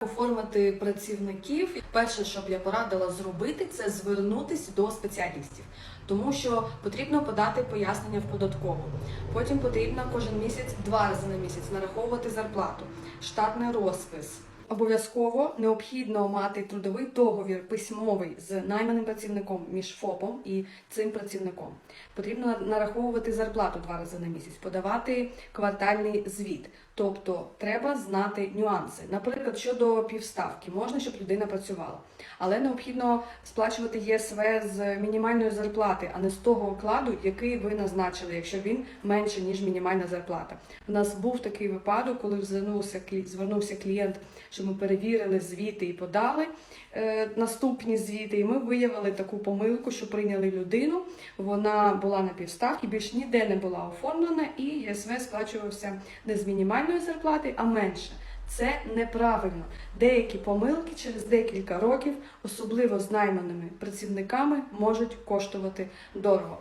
Оформити працівників. Перше, що б я порадила зробити, це звернутися до спеціалістів, тому що потрібно подати пояснення в податкову. Потім потрібно кожен місяць, два рази на місяць, нараховувати зарплату, штатний розпис. Обов'язково необхідно мати трудовий договір письмовий з найманим працівником між ФОПом і цим працівником. Потрібно нараховувати зарплату два рази на місяць, подавати квартальний звіт. Тобто треба знати нюанси. Наприклад, щодо півставки, можна, щоб людина працювала, але необхідно сплачувати ЄСВ з мінімальної зарплати, а не з того окладу, який ви назначили, якщо він менше ніж мінімальна зарплата. У нас був такий випадок, коли звернувся звернувся клієнт, що ми перевірили звіти і подали е, наступні звіти. І ми виявили таку помилку, що прийняли людину. Вона була на півставки, більш ніде не була оформлена, і ЄСВ сплачувався не з мінімальної зарплати, а менше. Це неправильно. Деякі помилки через декілька років, особливо з найманими працівниками, можуть коштувати дорого.